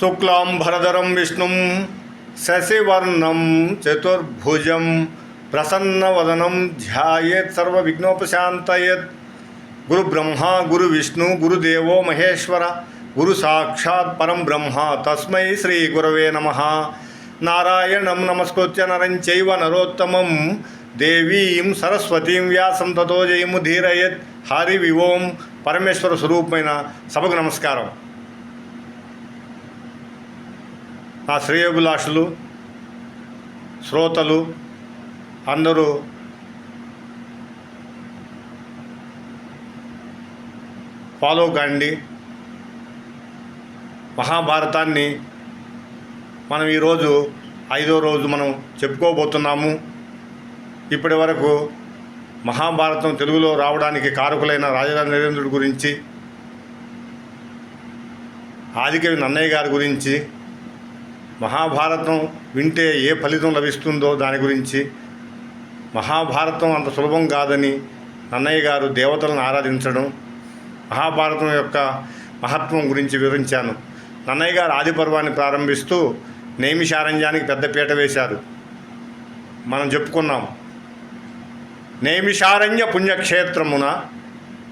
శుక్లాం భరధరం విష్ణుం శశివర్ణం చతుర్భుజం ప్రసన్నవదనం ధ్యాయేత్ సర్వ విఘ్నోపశాంతయత్ గురు బ్రహ్మ గురు విష్ణు గురుదేవో మహేశ్వర గురు సాక్షాత్ పరం బ్రహ్మ తస్మై శ్రీ గురవే నమ. నారాయణం నమస్కృత్య నరం చైవ నరోత్తమం. దేవీం సరస్వతీం వ్యాసం తతో జయము ధీరయత్. హరి వివోం. పరమేశ్వర స్వరూపమైన సభకు నమస్కారం. నా శ్రేయోభిలాషులు శ్రోతలు అందరూ ఫాలో కాండి. మహాభారతాన్ని మనం ఈరోజు ఐదో రోజు మనం చెప్పుకోబోతున్నాము. ఇప్పటి వరకు మహాభారతం తెలుగులో రావడానికి కారకులైన రాజరాజ నరేంద్రుడి గురించి ఆదికవి నన్నయ్య గారి గురించి మహాభారతం వింటే ఏ ఫలితం లభిస్తుందో దాని గురించి మహాభారతం అంత సులభం కాదని నన్నయ్య గారు దేవతలను ఆరాధించడం మహాభారతం యొక్క మహత్వం గురించి వివరించాను. నన్నయ్య గారు ఆది పర్వాన్ని ప్రారంభిస్తూ నైమిషారణ్యానికి పెద్ద పీట వేశారు. మనం చెప్పుకున్నాం. నైమిషారణ్య పుణ్యక్షేత్రమున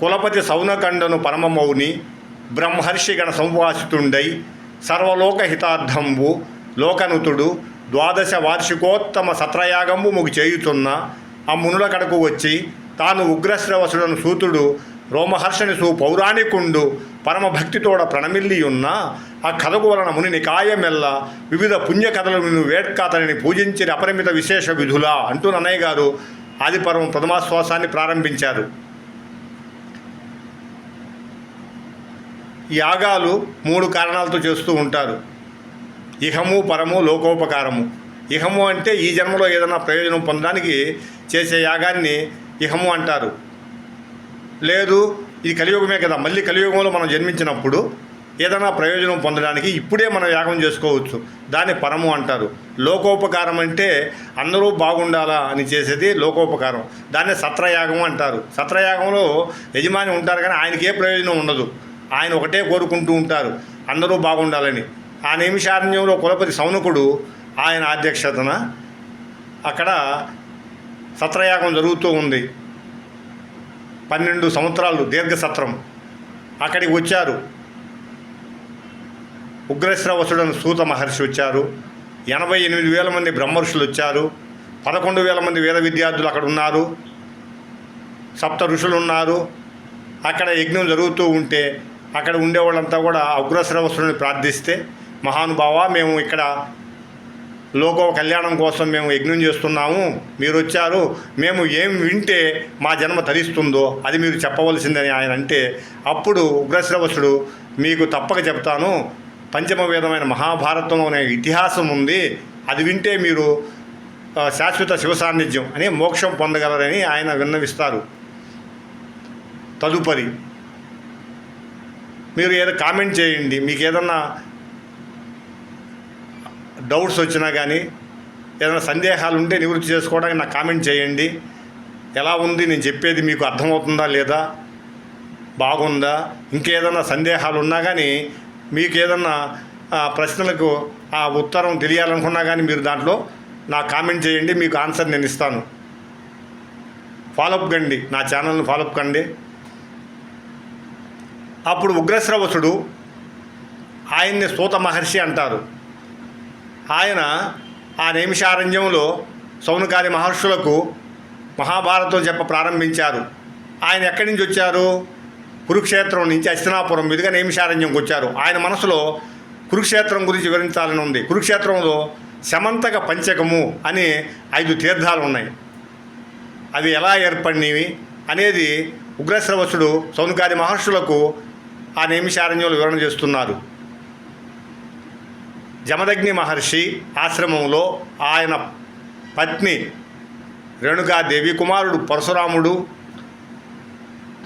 కులపతి సౌనకండను పరమమౌని బ్రహ్మర్షిగణ సంవాసితుండై సర్వలోక హితార్థంబు లోకనుతుడు ద్వాదశ వార్షికోత్తమ సత్రయాగంబు ముగి చేయుతున్న ఆ మునుల కడకు వచ్చి తాను ఉగ్రశ్రవసుడను సూతుడు రోమహర్షని సూ పౌరాణికుండు పరమభక్తితోడ ప్రణమిల్లియున్న ప్రణమిల్లి ఉన్న ఆ కథకు వలన ముని నికాయమెల్ల వివిధ పుణ్య కథలు నిన్ను వేట్కాతని పూజించిన అపరిమిత విశేష విధులా అంటూ నన్నయ్య గారు ఆదిపర్వం ప్రథమాశ్వాసాన్ని ప్రారంభించారు. యాగాలు మూడు కారణాలతో చేస్తూ ఉంటారు. ఇహము పరము లోకోపకారము. ఇహము అంటే ఈ జన్మలో ఏదైనా ప్రయోజనం పొందడానికి చేసే యాగాన్ని ఇహము అంటారు. లేదు ఇది కలియుగమే కదా. మళ్ళీ కలియుగంలో మనం జన్మించినప్పుడు ఏదైనా ప్రయోజనం పొందడానికి ఇప్పుడే మనం యాగం చేసుకోవచ్చు. దాన్ని పరము అంటారు. లోకోపకారం అంటే అందరూ బాగుండాలా అని చేసేది లోకోపకారం. దాన్ని సత్రయాగం అంటారు. సత్రయాగంలో యజమాని ఉంటారు కానీ ఆయనకి ఏ ప్రయోజనం ఉండదు. ఆయన ఒకటే కోరుకుంటూ ఉంటారు. అందరూ బాగుండాలని. ఆ నైమిషారణ్యంలో కులపతి సౌనకుడు ఆయన అధ్యక్షతన అక్కడ సత్రయాగం జరుగుతూ ఉంది. పన్నెండు సంవత్సరాలు దీర్ఘ సత్రం. అక్కడికి వచ్చారు. ఉగ్రశ్రవసుడని సూత మహర్షి వచ్చారు. ఎనభై ఎనిమిది వేల మంది బ్రహ్మర్షులు వచ్చారు. పదకొండు వేల మంది వేద విద్యార్థులు అక్కడ ఉన్నారు. సప్త ఋషులు ఉన్నారు. అక్కడ యజ్ఞం జరుగుతూ ఉంటే అక్కడ ఉండేవాళ్ళంతా కూడా ఆ ఉగ్రశ్రవసుడిని ప్రార్థిస్తే మహానుభావ మేము ఇక్కడ లోక కళ్యాణం కోసం మేము యజ్ఞం చేస్తున్నాము. మీరు వచ్చారు మేము ఏం వింటే మా జన్మ తరిస్తుందో అది మీరు చెప్పవలసిందని ఆయన అంటే అప్పుడు ఉగ్రశ్రవసుడు మీకు తప్పక చెప్తాను. పంచమ వేదమైన అనే ఇతిహాసం ఉంది. అది వింటే మీరు శాశ్వత శివ సాన్నిధ్యం అని మోక్షం పొందగలరని ఆయన విన్నవిస్తారు. తదుపరి మీరు ఏదో కామెంట్ చేయండి. మీకు ఏదన్నా డౌట్స్ వచ్చినా కానీ ఏదైనా సందేహాలు ఉంటే నివృత్తి చేసుకోవడానికి నాకు కామెంట్ చేయండి. ఎలా ఉంది? నేను చెప్పేది మీకు అర్థమవుతుందా లేదా? బాగుందా? ఇంకేదన్నా సందేహాలు ఉన్నా కానీ మీకు ఏదన్నా ప్రశ్నలకు ఆ ఉత్తరం తెలియాలనుకున్నా కానీ మీరు దాంట్లో నాకు కామెంట్ చేయండి. మీకు ఆన్సర్ నేను ఇస్తాను. ఫాలోఅప్ కండి. నా ఛానల్ని ఫాలోఅప్ కండి. అప్పుడు ఉగ్రశ్రవసుడు ఆయన్ని సూత మహర్షి అంటారు. ఆయన ఆ నైమిషారణ్యంలో సౌనకాది మహర్షులకు మహాభారతం చెప్ప ప్రారంభించారు. ఆయన ఎక్కడి నుంచి వచ్చారు? కురుక్షేత్రం నుంచి అస్తినాపురం మీదుగా నైమిషారణ్యంకి వచ్చారు. ఆయన మనసులో కురుక్షేత్రం గురించి వివరించాలని ఉంది. కురుక్షేత్రంలో శమంతక పంచకము అని ఐదు తీర్థాలు ఉన్నాయి. అవి ఎలా ఏర్పడినవి అనేది ఉగ్రశ్రవసుడు సౌనకాది మహర్షులకు ఆ నైమిషారణ్యంలో వివరణ చేస్తున్నారు. జమదగ్ని మహర్షి ఆశ్రమంలో ఆయన పత్ని రేణుకాదేవి కుమారుడు పరశురాముడు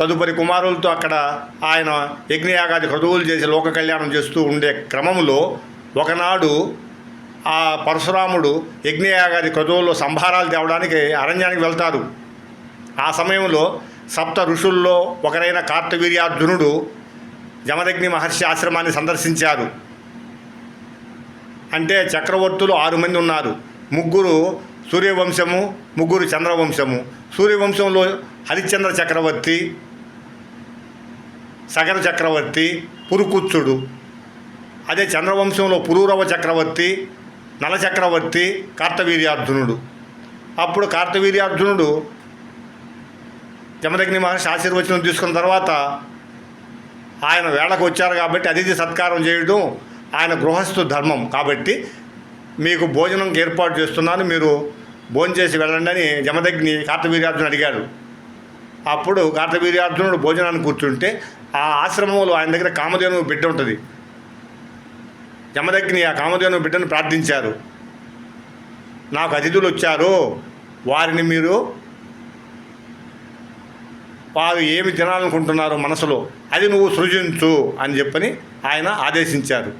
తదుపరి కుమారులతో అక్కడ ఆయన యజ్ఞయాగాది క్రతువులు చేసి లోక కళ్యాణం చేస్తూ ఉండే క్రమంలో ఒకనాడు ఆ పరశురాముడు యజ్ఞయాగాది క్రతువుల్లో సంభారాలు తేవడానికి అరణ్యానికి వెళ్తారు. ఆ సమయంలో సప్త ఋషుల్లో ఒకరైన కార్తవీర్యార్జునుడు జమదగ్ని మహర్షి ఆశ్రమాన్ని సందర్శించారు. అంటే చక్రవర్తులు ఆరు మంది ఉన్నారు. ముగ్గురు సూర్యవంశము ముగ్గురు చంద్రవంశము. సూర్యవంశంలో హరిశ్చంద్ర చక్రవర్తి సగర చక్రవర్తి పురుకుచ్చుడు. అదే చంద్రవంశంలో పురూరవ చక్రవర్తి నల చక్రవర్తి కార్తవీర్యార్జునుడు. అప్పుడు కార్తవీర్యార్జునుడు జమదగ్ని మహర్షి ఆశీర్వచనం తీసుకున్న తర్వాత ఆయన వేళకు వచ్చారు కాబట్టి అతిథి సత్కారం చేయడం ఆయన గృహస్థు ధర్మం కాబట్టి మీకు భోజనం ఏర్పాటు చేస్తున్నాను మీరు భోజనం చేసి వెళ్ళండి అని జమదగ్ని కార్తవీర్యార్జునుడు అడిగాడు. అప్పుడు కార్తవీర్యార్జునుడు భోజనాన్ని కూర్చుంటే ఆ ఆశ్రమంలో ఆయన దగ్గర కామధేను బిడ్డ ఉంటుంది. జమదగ్ని ఆ కామధేను బిడ్డను ప్రార్థించారు. నాకు అతిథులు వచ్చారు వారిని మీరు వారు ఏమి తినాలనుకుంటున్నారో మనసులో అది నువ్వు సృజించు అని చెప్పని ఆయన ఆదేశించారు.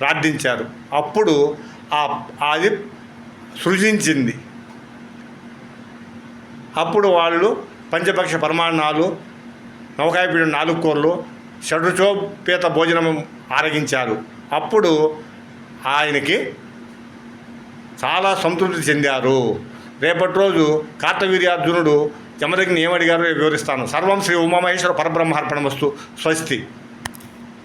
ప్రార్థించారు. అప్పుడు ఆ అది సృజించింది. అప్పుడు వాళ్ళు పంచపక్ష పరమాన్నాలు నవకాయపీడు నాలుగు కూరలు షడ్రుచోపేత భోజనం ఆరగించారు. అప్పుడు ఆయనకి చాలా సంతృప్తి చెందారు. రేపటి రోజు కార్తవీర్యార్జునుడు జమదగ్ని ఏమడిగారో వివరిస్తాను. సర్వం శ్రీ ఉమామహేశ్వర పరబ్రహ్మార్పణ వస్తు స్వస్తి.